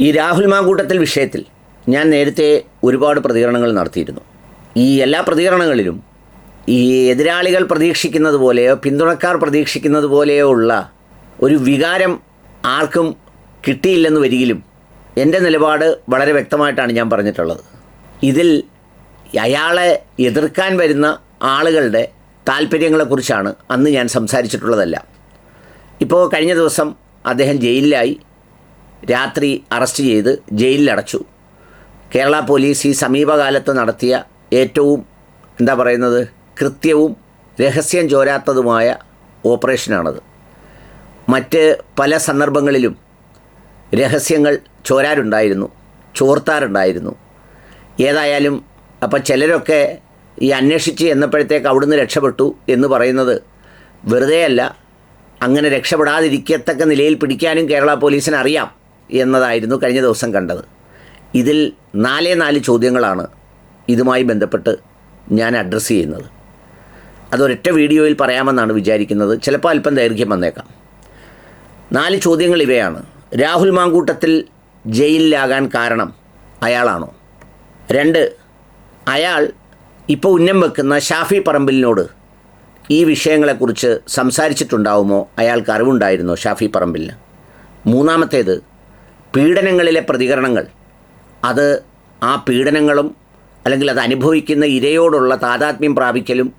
ഈ രാഹുൽ മാങ്കൂട്ടത്തിൽ വിഷയത്തിൽ ഞാൻ നേരത്തെ ഒരുപാട് പ്രതികരണങ്ങൾ നടത്തിയിരുന്നു. ഈ എല്ലാ പ്രതികരണങ്ങളിലും ഈ എതിരാളികൾ പ്രതീക്ഷിക്കുന്നത് പോലെയോ പിന്തുണക്കാർ പ്രതീക്ഷിക്കുന്നത് പോലെയോ ഉള്ള ഒരു വികാരം ആർക്കും കിട്ടിയില്ലെന്ന് വരികിലും എന്റെ നിലപാട് വളരെ വ്യക്തമായിട്ടാണ് ഞാൻ പറഞ്ഞിട്ടുള്ളത്. ഇതിൽ അയാളെ എതിർക്കാൻ വരുന്ന ആളുകളുടെ താല്പര്യങ്ങളെക്കുറിച്ചാണ് അന്ന് ഞാൻ സംസാരിച്ചിട്ടുള്ളതല്ല. ഇപ്പോൾ കഴിഞ്ഞ ദിവസം അദ്ദേഹം ജയിലിലായി. രാത്രി അറസ്റ്റ് ചെയ്ത് ജയിലിലടച്ചു. കേരള പോലീസ് ഈ സമീപകാലത്ത് നടത്തിയ ഏറ്റവും എന്താ പറയുന്നത് കൃത്യവും രഹസ്യം ചോരാത്തതുമായ ഓപ്പറേഷനാണത്. മറ്റ് പല സന്ദർഭങ്ങളിലും രഹസ്യങ്ങൾ ചോരാറുണ്ടായിരുന്നു ചോർത്താറുണ്ടായിരുന്നു ഏതായാലും അപ്പം ചിലരൊക്കെ ഈ അന്വേഷിച്ച് എന്നപ്പോഴത്തേക്ക് അവിടുന്ന് രക്ഷപ്പെട്ടു എന്ന് പറയുന്നത് വെറുതെയല്ല അങ്ങനെ രക്ഷപ്പെടാതിരിക്കത്തക്ക നിലയിൽ പിടിക്കാനും കേരള പോലീസിന് അറിയാം എന്നതായിരുന്നു കഴിഞ്ഞ ദിവസം കണ്ടത്. ഇതിൽ നാലേ നാല് ചോദ്യങ്ങളാണ് ഇതുമായി ബന്ധപ്പെട്ട് ഞാൻ അഡ്രസ്സ് ചെയ്യുന്നത്. അതൊരൊറ്റ വീഡിയോയിൽ പറയാമെന്നാണ് വിചാരിക്കുന്നത്. ചിലപ്പോൾ അല്പം ദൈർഘ്യം വന്നേക്കാം. നാല് ചോദ്യങ്ങൾ ഇവയാണ്. രാഹുൽ മാങ്കൂട്ടത്തിൽ ജയിലിലാകാൻ കാരണം അയാളാണോ? രണ്ട് അയാൾ ഇപ്പോൾ ഉന്നം വെക്കുന്ന ഷാഫി പറമ്പിലിനോട് ഈ വിഷയങ്ങളെക്കുറിച്ച് സംസാരിച്ചിട്ടുണ്ടാവുമോ? അയാൾക്ക് അറിവുണ്ടായിരുന്നോ ഷാഫി പറമ്പിലിന്? മൂന്നാമത്തേത് പീഡനങ്ങളിലെ പ്രതികരണങ്ങൾ. അത് ആ പീഡനങ്ങളും അല്ലെങ്കിൽ അത് അനുഭവിക്കുന്ന ഇരയോടുള്ള താതാത്മ്യം പ്രാപിക്കലും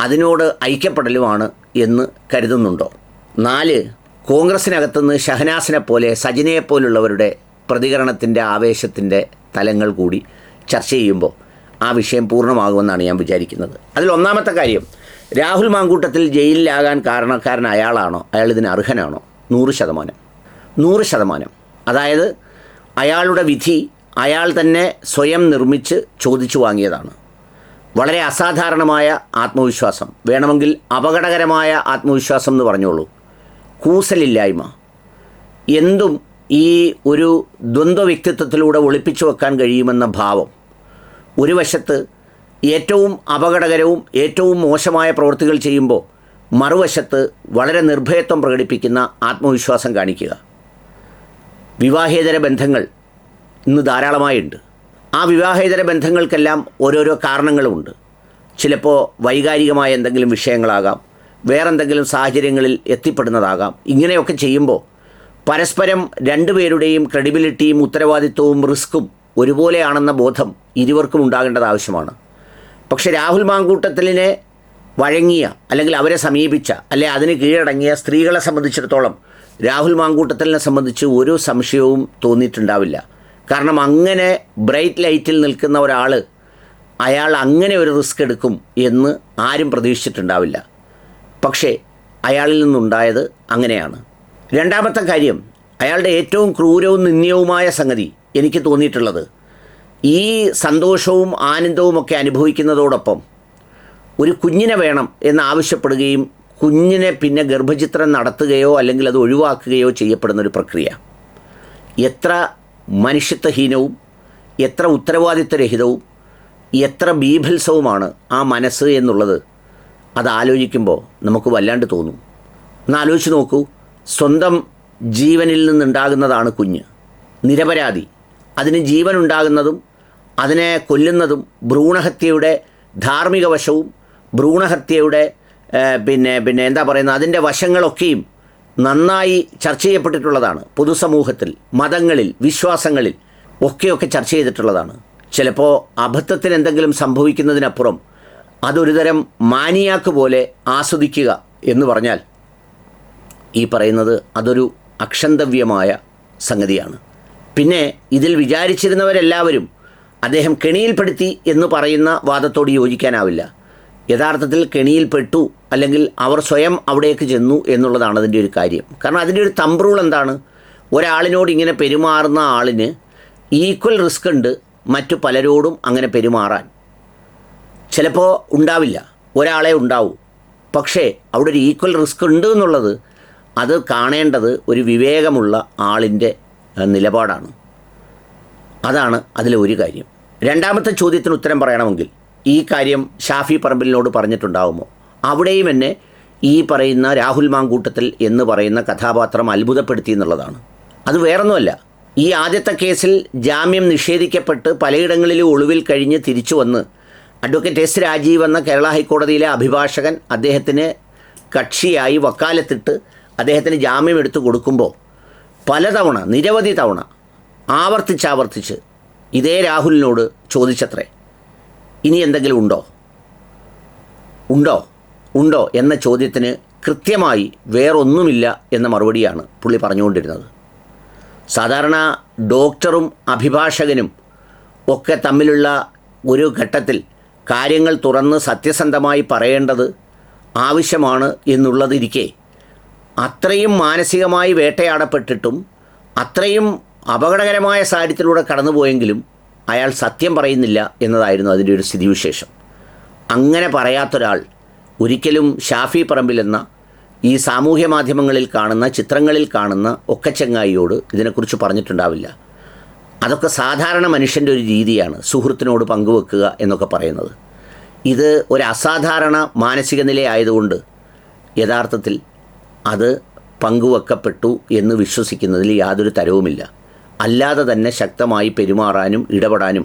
അതിനോട് ഐക്യപ്പെടലുമാണ് എന്ന് കരുതുന്നുണ്ടോ? നാല് കോൺഗ്രസിനകത്തുനിന്ന് ഷഹനാസിനെ പോലെ സജിനയെ പോലുള്ളവരുടെ പ്രതികരണത്തിന്റെ ആവേശത്തിന്റെ തലങ്ങൾ കൂടി ചർച്ച ചെയ്യുമ്പോൾ ആ വിഷയം പൂർണമാകുമെന്നാണ് ഞാൻ വിചാരിക്കുന്നത്. അതിൽ ഒന്നാമത്തെ കാര്യം രാഹുൽ മാങ്കൂട്ടത്തിൽ ജയിലിലാകാൻ കാരണക്കാരൻ അയാളാണോ? അയാൾ ഇതിന് അർഹനാണോ? നൂറ് ശതമാനം. നൂറ് ശതമാനം. അതായത് അയാളുടെ വിധി അയാൾ തന്നെ സ്വയം നിർമ്മിച്ച് ചോദിച്ചു വാങ്ങിയതാണ്. വളരെ അസാധാരണമായ ആത്മവിശ്വാസം. വേണമെങ്കിൽ അപകടകരമായ ആത്മവിശ്വാസം എന്ന് പറഞ്ഞോളൂ. കൂസലില്ലായ്മ. എന്തും ഈ ഒരു ദ്വന്ദ്വ വ്യക്തിത്വത്തിലൂടെ ഒളിപ്പിച്ചു വെക്കാൻ കഴിയുമെന്ന ഭാവം. ഒരു വശത്ത് ഏറ്റവും അപകടകരവും ഏറ്റവും മോശമായ പ്രവൃത്തികൾ ചെയ്യുമ്പോൾ മറുവശത്ത് വളരെ നിർഭയത്വം പ്രകടിപ്പിക്കുന്ന ആത്മവിശ്വാസം കാണിക്കുക. വിവാഹേതര ബന്ധങ്ങൾ ഇന്ന് ധാരാളമായുണ്ട്. ആ വിവാഹേതര ബന്ധങ്ങൾക്കെല്ലാം ഓരോരോ കാരണങ്ങളുമുണ്ട്. ചിലപ്പോൾ വൈകാരികമായ എന്തെങ്കിലും വിഷയങ്ങളാകാം വേറെന്തെങ്കിലും സാഹചര്യങ്ങളിൽ എത്തിപ്പെടുന്നതാകാം. ഇങ്ങനെയൊക്കെ ചെയ്യുമ്പോൾ പരസ്പരം രണ്ടുപേരുടെയും ക്രെഡിബിലിറ്റിയും ഉത്തരവാദിത്വവും റിസ്ക്കും ഒരുപോലെയാണെന്ന ബോധം ഇരുവർക്കും ഉണ്ടാകേണ്ടത് ആവശ്യമാണ്. പക്ഷേ രാഹുൽ മാങ്കൂട്ടത്തിലിനെ വഴങ്ങിയ അല്ലെങ്കിൽ അവരെ സമീപിച്ച അല്ലെ അതിന് കീഴടങ്ങിയ സ്ത്രീകളെ സംബന്ധിച്ചിടത്തോളം രാഹുൽ മാങ്കൂട്ടത്തലിനെ സംബന്ധിച്ച് ഒരു സംശയവും തോന്നിയിട്ടുണ്ടാവില്ല. കാരണം അങ്ങനെ ബ്രൈറ്റ് ലൈറ്റിൽ നിൽക്കുന്ന ഒരാൾ അയാൾ അങ്ങനെ ഒരു റിസ്ക് എടുക്കും എന്ന് ആരും പ്രതീക്ഷിച്ചിട്ടുണ്ടാവില്ല. പക്ഷേ അയാളിൽ നിന്നുണ്ടായത് അങ്ങനെയാണ്. രണ്ടാമത്തെ കാര്യം അയാളുടെ ഏറ്റവും ക്രൂരവും നിന്ദ്യവുമായ സംഗതി എനിക്ക് തോന്നിയിട്ടുള്ളത്. ഈ സന്തോഷവും ആനന്ദവും ഒക്കെ അനുഭവിക്കുന്നതോടൊപ്പം ഒരു കുഞ്ഞിനെ വേണം എന്ന് ആവശ്യപ്പെടുകയും കുഞ്ഞിനെ പിന്നെ ഗർഭചിത്രം നടത്തുകയോ അല്ലെങ്കിൽ അത് ഒഴിവാക്കുകയോ ചെയ്യപ്പെടുന്ന ഒരു പ്രക്രിയ. എത്ര മനുഷ്യത്വഹീനവും എത്ര ഉത്തരവാദിത്വരഹിതവും എത്ര ബീഭത്സവുമാണ് ആ മനസ്സ് എന്നുള്ളത് അത് ആലോചിക്കുമ്പോൾ നമുക്ക് വല്ലാണ്ട് തോന്നും. ഒന്ന് ആലോചിച്ച് നോക്കൂ. സ്വന്തം ജീവനിൽ നിന്നുണ്ടാകുന്നതാണ് കുഞ്ഞ്. നിരപരാധി. അതിന് ജീവൻ ഉണ്ടാകുന്നതും അതിനെ കൊല്ലുന്നതും ഭ്രൂണഹത്യയുടെ ധാർമ്മിക വശവും ഭ്രൂണഹത്യയുടെ പിന്നെ പിന്നെ എന്താ പറയുന്നത്? അതിന്റെ വശങ്ങളൊക്കെയും നന്നായി ചർച്ച ചെയ്യപ്പെട്ടിട്ടുള്ളതാണ്. പൊതുസമൂഹത്തിൽ മതങ്ങളിൽ വിശ്വാസങ്ങളിൽ ഒക്കെയൊക്കെ ചർച്ച ചെയ്തിട്ടുള്ളതാണ്. ചിലപ്പോൾ അബദ്ധത്തിന് എന്തെങ്കിലും സംഭവിക്കുന്നതിനപ്പുറം അതൊരു തരം മാനിയാക്ക് പോലെ ആസ്വദിക്കുക എന്ന് പറഞ്ഞാൽ ഈ പറയുന്നത് അതൊരു അക്ഷന്തവ്യമായ സംഗതിയാണ്. പിന്നെ ഇതിൽ വിചാരിച്ചിരുന്നവരെല്ലാവരും അദ്ദേഹം കെണിയിൽപ്പെടുത്തി എന്ന് പറയുന്ന വാദത്തോട് യോജിക്കാനാവില്ല. യഥാർത്ഥത്തിൽ കെണിയിൽപ്പെട്ടു അല്ലെങ്കിൽ അവർ സ്വയം അവിടേക്ക് ചെന്നു എന്നുള്ളതാണ് അതിന്റെ ഒരു കാര്യം. കാരണം അതിന്റെ ഒരു തമ്പ്രൂൾ എന്താണ്? ഒരാളിനോട് ഇങ്ങനെ പെരുമാറുന്ന ആളിന് ഈക്വൽ റിസ്ക് ഉണ്ട് മറ്റു പലരോടും അങ്ങനെ പെരുമാറാൻ. ചിലപ്പോൾ ഉണ്ടാവില്ല. ഒരാളെ ഉണ്ടാവൂ. പക്ഷേ അവിടെ ഒരു ഈക്വൽ റിസ്ക് ഉണ്ട് എന്നുള്ളത് അത് കാണേണ്ടത് ഒരു വിവേകമുള്ള ആളിന്റെ നിലപാടാണ്. അതാണ് അതിലെ ഒരു കാര്യം. രണ്ടാമത്തെ ചോദ്യത്തിന് ഉത്തരം പറയണമെങ്കിൽ ഈ കാര്യം ഷാഫി പറമ്പിലിനോട് പറഞ്ഞിട്ടുണ്ടാവുമോ? അവിടെയും എന്നെ ഈ പറയുന്ന രാഹുൽ മാങ്കൂട്ടത്തിൽ എന്ന് പറയുന്ന കഥാപാത്രം അത്ഭുതപ്പെടുത്തി എന്നുള്ളതാണ്. അത് വേറൊന്നുമല്ല. ഈ ആദ്യത്തെ കേസിൽ ജാമ്യം നിഷേധിക്കപ്പെട്ട് പലയിടങ്ങളിലും ഒളിവിൽ കഴിഞ്ഞ് തിരിച്ചു വന്ന് അഡ്വക്കേറ്റ് എസ് രാജീവ് എന്ന കേരള ഹൈക്കോടതിയിലെ അഭിഭാഷകൻ അദ്ദേഹത്തിന് കക്ഷിയായി വക്കാലത്തിട്ട് അദ്ദേഹത്തിന് ജാമ്യം എടുത്തു കൊടുക്കുമ്പോൾ പലതവണ നിരവധി തവണ ആവർത്തിച്ചാവർത്തിച്ച് ഇതേ രാഹുലിനോട് ചോദിച്ചത്രേ. ഇനി എന്തെങ്കിലും ഉണ്ടോ? ഉണ്ടോ? ഉണ്ടോ എന്ന ചോദ്യത്തിന് കൃത്യമായി വേറൊന്നുമില്ല എന്ന മറുപടിയാണ് പുള്ളി പറഞ്ഞുകൊണ്ടിരുന്നത്. സാധാരണ ഡോക്ടറും അഭിഭാഷകനും ഒക്കെ തമ്മിലുള്ള ഒരു ഘട്ടത്തിൽ കാര്യങ്ങൾ തുറന്ന് സത്യസന്ധമായി പറയേണ്ടത് ആവശ്യമാണ് എന്നുള്ളതിരിക്കെ അത്രയും മാനസികമായി വേട്ടയാടപ്പെട്ടിട്ടും അത്രയും അപകടകരമായ സാഹചര്യത്തിലൂടെ കടന്നുപോയെങ്കിലും അയാൾ സത്യം പറയുന്നില്ല എന്നതായിരുന്നു അതിന്റെ ഒരു സ്ഥിതിവിശേഷം. അങ്ങനെ പറയാത്തൊരാൾ ഒരിക്കലും ഷാഫി പറമ്പിൽ എന്ന ഈ സാമൂഹ്യ മാധ്യമങ്ങളിൽ കാണുന്ന ചിത്രങ്ങളിൽ കാണുന്ന ഒക്കച്ചങ്ങായിയോട് ഇതിനെക്കുറിച്ച് പറഞ്ഞിട്ടുണ്ടാവില്ല. അതൊക്കെ സാധാരണ മനുഷ്യന്റെ ഒരു രീതിയാണ് സുഹൃത്തിനോട് പങ്കുവെക്കുക എന്നൊക്കെ പറയുന്നത്. ഇത് ഒരു അസാധാരണ മാനസിക നിലയായതുകൊണ്ട് യഥാർത്ഥത്തിൽ അത് പങ്കുവെക്കപ്പെട്ടു എന്ന് വിശ്വസിക്കുന്നതിൽ യാതൊരു തരവുമില്ല. അല്ലാതെ തന്നെ ശക്തമായി പെരുമാറാനും ഇടപെടാനും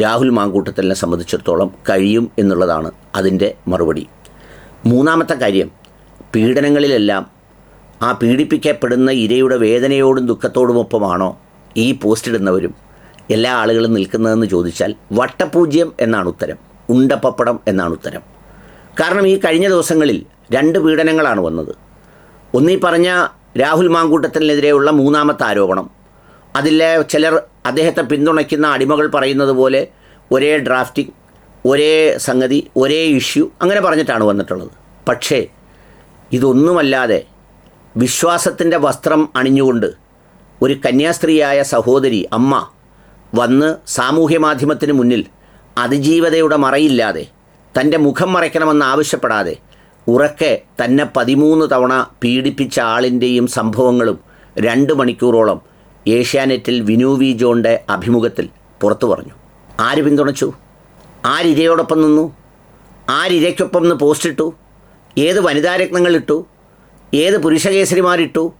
രാഹുൽ മാങ്കൂട്ടത്തിനെ സംബന്ധിച്ചിടത്തോളം കഴിയും എന്നുള്ളതാണ് അതിന്റെ മറുപടി. മൂന്നാമത്തെ കാര്യം പീഡനങ്ങളിലെല്ലാം ആ പീഡിപ്പിക്കപ്പെടുന്ന ഇരയുടെ വേദനയോടും ദുഃഖത്തോടുമൊപ്പമാണോ ഈ പോസ്റ്റ് ഇടുന്നവരും എല്ലാ ആളുകളും നിൽക്കുന്നതെന്ന് ചോദിച്ചാൽ വട്ടപൂജ്യം എന്നാണ് ഉത്തരം ഉണ്ടപ്പപ്പടം എന്നാണ് ഉത്തരം. കാരണം ഈ കഴിഞ്ഞ ദിവസങ്ങളിൽ രണ്ട് പീഡനങ്ങളാണ് വന്നത്. ഒന്നീ പറഞ്ഞ രാഹുൽ മാങ്കൂട്ടത്തിനെതിരെയുള്ള മൂന്നാമത്തെ ആരോപണം അതിലെ ചിലർ അദ്ദേഹത്തെ പിന്തുണയ്ക്കുന്ന അടിമകൾ പറയുന്നത് പോലെ ഒരേ ഡ്രാഫ്റ്റിംഗ് ഒരേ സംഗതി ഒരേ ഇഷ്യൂ അങ്ങനെ പറഞ്ഞിട്ടാണ് വന്നിട്ടുള്ളത്. പക്ഷേ ഇതൊന്നുമല്ലാതെ വിശ്വാസത്തിന്റെ വസ്ത്രം അണിഞ്ഞുകൊണ്ട് ഒരു കന്യാസ്ത്രീയായ സഹോദരി അമ്മ വന്ന് സാമൂഹ്യ മാധ്യമത്തിന് മുന്നിൽ അതിജീവതയുടെ മറയില്ലാതെ തന്റെ മുഖം മറയ്ക്കണമെന്ന് ആവശ്യപ്പെടാതെ ഉറക്കെ തന്നെ പതിമൂന്ന് തവണ പീഡിപ്പിച്ച ആളിന്റെയും സംഭവങ്ങളും രണ്ട് മണിക്കൂറോളം ഏഷ്യാനെറ്റിൽ വിനു വി ജോണിന്റെ അഭിമുഖത്തിൽ പുറത്തു പറഞ്ഞു. ആര് പിന്തുണച്ചു? ആരിരയോടൊപ്പം നിന്നു? ആരിരയ്ക്കൊപ്പം നിന്ന് പോസ്റ്റിട്ടു ഏത് വനിതാരത്നങ്ങളിട്ടു ഏത് പുരുഷകേസരിമാരിട്ടു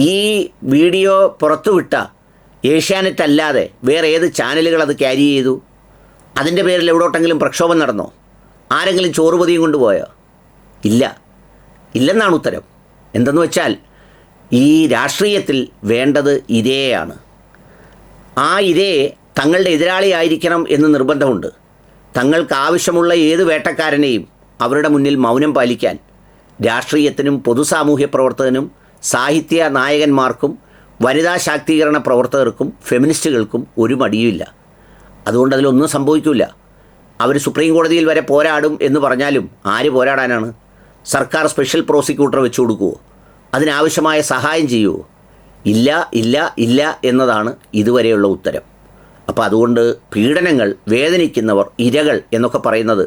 ഈ വീഡിയോ പുറത്തുവിട്ട ഏഷ്യാനെറ്റ് അല്ലാതെ വേറെ ഏത് ചാനലുകൾ അത് ക്യാരി ചെയ്തു? അതിന്റെ പേരിൽ എവിടോട്ടെങ്കിലും പ്രക്ഷോഭം നടന്നോ? ആരെങ്കിലും ചോറുപതിയും കൊണ്ടുപോയോ? ഇല്ല. ഇല്ലെന്നാണ് ഉത്തരം. എന്തെന്ന് വെച്ചാൽ ഈ രാഷ്ട്രീയത്തിൽ വേണ്ടത് ഇരയെയാണ്. ആ ഇരയെ തങ്ങളുടെ എതിരാളിയായിരിക്കണം എന്ന് നിർബന്ധമുണ്ട്. തങ്ങൾക്ക് ആവശ്യമുള്ള ഏത് വേട്ടക്കാരനെയും അവരുടെ മുന്നിൽ മൗനം പാലിക്കാൻ രാഷ്ട്രീയത്തിനും പൊതുസാമൂഹ്യ പ്രവർത്തകനും സാഹിത്യ നായകന്മാർക്കും വനിതാ ശാക്തീകരണ പ്രവർത്തകർക്കും ഫെമിനിസ്റ്റുകൾക്കും ഒരു മടിയുമില്ല. അതുകൊണ്ട് അതിലൊന്നും സംഭവിക്കില്ല അവർ സുപ്രീം കോടതിയിൽ വരെ പോരാടും എന്ന് പറഞ്ഞാലും ആര് പോരാടാനാണ്? സർക്കാർ സ്പെഷ്യൽ പ്രോസിക്യൂട്ടർ വെച്ചു കൊടുക്കുമോ അതിനാവശ്യമായ സഹായം ചെയ്യൂ. ഇല്ല ഇല്ല ഇല്ല എന്നതാണ് ഇതുവരെയുള്ള ഉത്തരം. അപ്പോൾ അതുകൊണ്ട് പീഡനങ്ങൾ വേദനിക്കുന്നവർ ഇരകൾ എന്നൊക്കെ പറയുന്നത്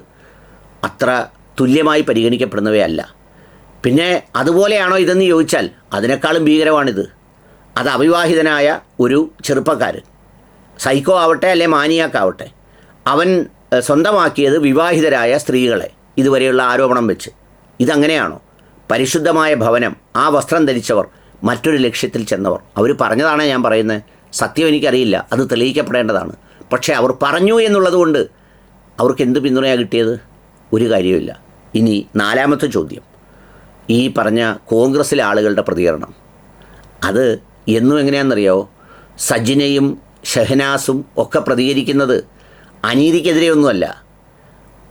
അത്ര തുല്യമായി പരിഗണിക്കപ്പെടുന്നവയല്ല. പിന്നെ അതുപോലെയാണോ ഇതെന്ന് ചോദിച്ചാൽ അതിനേക്കാളും ഭീകരമാണിത്. അത് അവിവാഹിതനായ ഒരു ചെറുപ്പക്കാരൻ. സൈക്കോ ആവട്ടെ അല്ലെ മാനിയാക്കാവട്ടെ അവൻ സ്വന്തമാക്കിയത് വിവാഹിതരായ സ്ത്രീകളെ ഇതുവരെയുള്ള ആരോപണം വെച്ച്. ഇതങ്ങനെയാണോ? പരിശുദ്ധമായ ഭവനം ആ വസ്ത്രം ധരിച്ചവർ മറ്റൊരു ലക്ഷ്യത്തിൽ ചെന്നവർ. അവർ പറഞ്ഞതാണ് ഞാൻ പറയുന്നത്. സത്യം എനിക്കറിയില്ല. അത് തെളിയിക്കപ്പെടേണ്ടതാണ്. പക്ഷേ അവർ പറഞ്ഞു എന്നുള്ളതുകൊണ്ട് അവർക്ക് എന്ത് പിന്തുണയാണ് കിട്ടിയത്? ഒരു കാര്യമില്ല ഇനി നാലാമത്തെ ചോദ്യം. ഈ പറഞ്ഞ കോൺഗ്രസ്സിലെ ആളുകളുടെ പ്രതികരണം. അത് എന്നും എങ്ങനെയാണെന്നറിയോ സജിനയും ഷഹനാസും ഒക്കെ പ്രതികരിക്കുന്നത് അനീതിക്കെതിരെയൊന്നുമല്ല.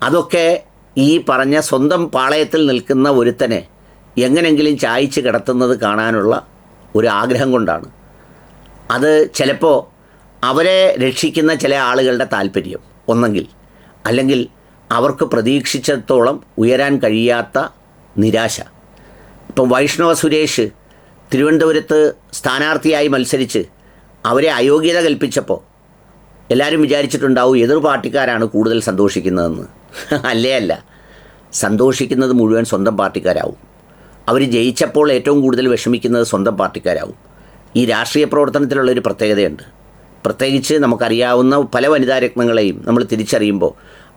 അതൊക്കെ ഈ പറഞ്ഞ സ്വന്തം പാളയത്തിൽ നിൽക്കുന്ന ഒരുത്തനെ എങ്ങനെങ്കിലും ചായച്ച് കിടത്തുന്നത് കാണാനുള്ള ഒരു ആഗ്രഹം കൊണ്ടാണ്. അത് ചിലപ്പോൾ അവരെ രക്ഷിക്കുന്ന ചില ആളുകളുടെ താല്പര്യം ഒന്നെങ്കിൽ അല്ലെങ്കിൽ അവർക്ക് പ്രതീക്ഷിച്ചിടത്തോളം ഉയരാൻ കഴിയാത്ത നിരാശ. ഇപ്പം വൈഷ്ണവ സുരേഷ് തിരുവനന്തപുരത്ത് സ്ഥാനാർത്ഥിയായി മത്സരിച്ച് അവരെ അയോഗ്യത കൽപ്പിച്ചപ്പോൾ എല്ലാവരും വിചാരിച്ചിട്ടുണ്ടാവും എതിർ പാർട്ടിക്കാരാണ് കൂടുതൽ സന്തോഷിക്കുന്നതെന്ന്. അല്ലേ അല്ല. സന്തോഷിക്കുന്നത് മുഴുവൻ സ്വന്തം പാർട്ടിക്കാരാവും. അവർ ജയിച്ചപ്പോൾ ഏറ്റവും കൂടുതൽ വിഷമിക്കുന്നത് സ്വന്തം പാർട്ടിക്കാരാവും. ഈ രാഷ്ട്രീയ പ്രവർത്തനത്തിലുള്ളൊരു പ്രത്യേകതയുണ്ട്. പ്രത്യേകിച്ച് നമുക്കറിയാവുന്ന പല വനിതാ രത്നങ്ങളെയും നമ്മൾ തിരിച്ചറിയുമ്പോൾ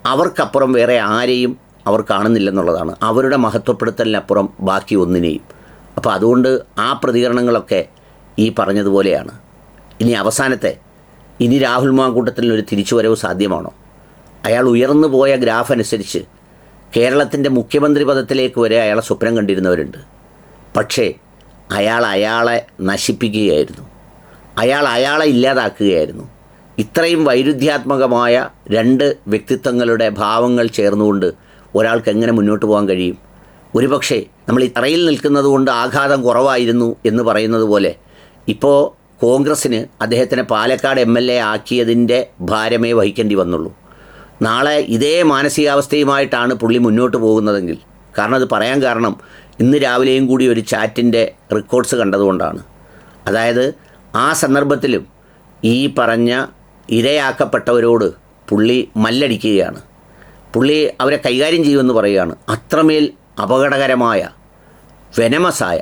അവർക്കപ്പുറം വേറെ ആരെയും അവർ കാണുന്നില്ലെന്നുള്ളതാണ്. അവരുടെ മഹത്വപ്പെടുത്തലിനപ്പുറം ബാക്കി ഒന്നിനെയും. അപ്പോൾ അതുകൊണ്ട് ആ പ്രതികരണങ്ങളൊക്കെ ഈ പറഞ്ഞതുപോലെയാണ്. ഇനി അവസാനത്തെ ഇനി രാഹുൽ മാങ്കൂട്ടത്തിൽ ഒരു തിരിച്ചുവരവ് സാധ്യമാണോ? അയാൾ ഉയർന്നു പോയ ഗ്രാഫ് അനുസരിച്ച് കേരളത്തിന്റെ മുഖ്യമന്ത്രി പദത്തിലേക്ക് വരെ അയാളെ സ്വപ്നം കണ്ടിരുന്നവരുണ്ട്. പക്ഷേ അയാൾ അയാളെ നശിപ്പിക്കുകയായിരുന്നു. അയാൾ അയാളെ ഇല്ലാതാക്കുകയായിരുന്നു. ഇത്രയും വൈരുദ്ധ്യാത്മകമായ രണ്ട് വ്യക്തിത്വങ്ങളുടെ ഭാവങ്ങൾ ചേർന്നുകൊണ്ട് ഒരാൾക്ക് എങ്ങനെ മുന്നോട്ട് പോകാൻ കഴിയും? ഒരുപക്ഷെ നമ്മൾ ഈ തറയിൽ നിൽക്കുന്നത് കൊണ്ട് ആഘാതം കുറവായിരുന്നു എന്ന് പറയുന്നത് പോലെ ഇപ്പോൾ കോൺഗ്രസ്സിന് അദ്ദേഹത്തിനെ പാലക്കാട് എം എൽ എ ആക്കിയതിന്റെ ഭാരമേ വഹിക്കേണ്ടി വന്നുള്ളൂ. നാളെ ഇതേ മാനസികാവസ്ഥയുമായിട്ടാണ് പുള്ളി മുന്നോട്ട് പോകുന്നതെങ്കിൽ. കാരണം അത് പറയാൻ കാരണം ഇന്ന് രാവിലെയും കൂടി ഒരു ചാറ്റിന്റെ റെക്കോർഡ്സ് കണ്ടതുകൊണ്ടാണ്. അതായത് ആ സന്ദർഭത്തിലും ഈ പറഞ്ഞ ഇരയാക്കപ്പെട്ടവരോട് പുള്ളി മല്ലടിക്കുകയാണ്. പുള്ളി അവരെ കൈകാര്യം ചെയ്യുമെന്ന് പറയുകയാണ്. അത്രമേൽ അപകടകരമായ വെനമസായ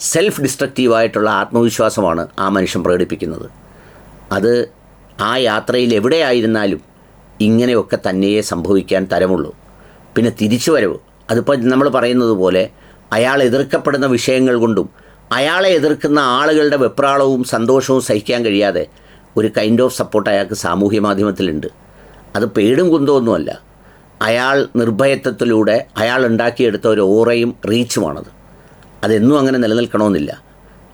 സെൽഫ് ഡിസ്ട്രക്റ്റീവായിട്ടുള്ള ആത്മവിശ്വാസമാണ് ആ മനുഷ്യൻ പ്രകടിപ്പിക്കുന്നത്. അത് ആ യാത്രയിൽ എവിടെയായിരുന്നാലും ഇങ്ങനെയൊക്കെ തന്നെയേ സംഭവിക്കാൻ തരമുള്ളൂ. പിന്നെ തിരിച്ചു വരവ്. അതിപ്പോൾ നമ്മൾ പറയുന്നത് പോലെ അയാൾ എതിർക്കപ്പെടുന്ന വിഷയങ്ങൾ കൊണ്ടും അയാളെ എതിർക്കുന്ന ആളുകളുടെ വെപ്രാളവും സന്തോഷവും സഹിക്കാൻ കഴിയാതെ ഒരു കൈൻഡ് ഓഫ് സപ്പോർട്ട് അയാൾക്ക് സാമൂഹ്യ മാധ്യമത്തിലുണ്ട്. അത് പേടും കുന്തമൊന്നുമല്ല അയാൾ നിർഭയത്വത്തിലൂടെ അയാൾ ഉണ്ടാക്കിയെടുത്ത ഒരു ഓറയും റീച്ചുമാണത്. അതെന്നും അങ്ങനെ നിലനിൽക്കണമെന്നില്ല.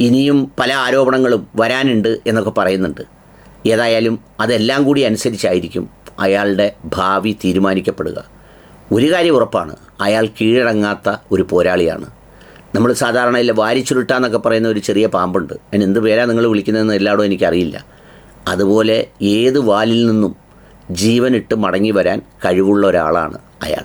ഇനിയും പല ആരോപണങ്ങളും വരാനുണ്ട് എന്നൊക്കെ പറയുന്നുണ്ട്. ഏതായാലും അതെല്ലാം കൂടി അനുസരിച്ചായിരിക്കും അയാളുടെ ഭാവി തീരുമാനിക്കപ്പെടുക. ഒരു കാര്യം ഉറപ്പാണ് അയാൾ കീഴടങ്ങാത്ത ഒരു പോരാളിയാണ്. നമ്മൾ സാധാരണ ഇല്ല വാരിച്ചുരുട്ടാന്നൊക്കെ പറയുന്ന ഒരു ചെറിയ പാമ്പുണ്ട്. അതിന് എന്ത് പേരാണ് നിങ്ങൾ വിളിക്കുന്നതെന്ന് എല്ലായിടും എനിക്കറിയില്ല. അതുപോലെ ഏത് വാലിൽ നിന്നും ജീവനിട്ട് മടങ്ങി വരാൻ കഴിവുള്ള ഒരാളാണ് അയാൾ.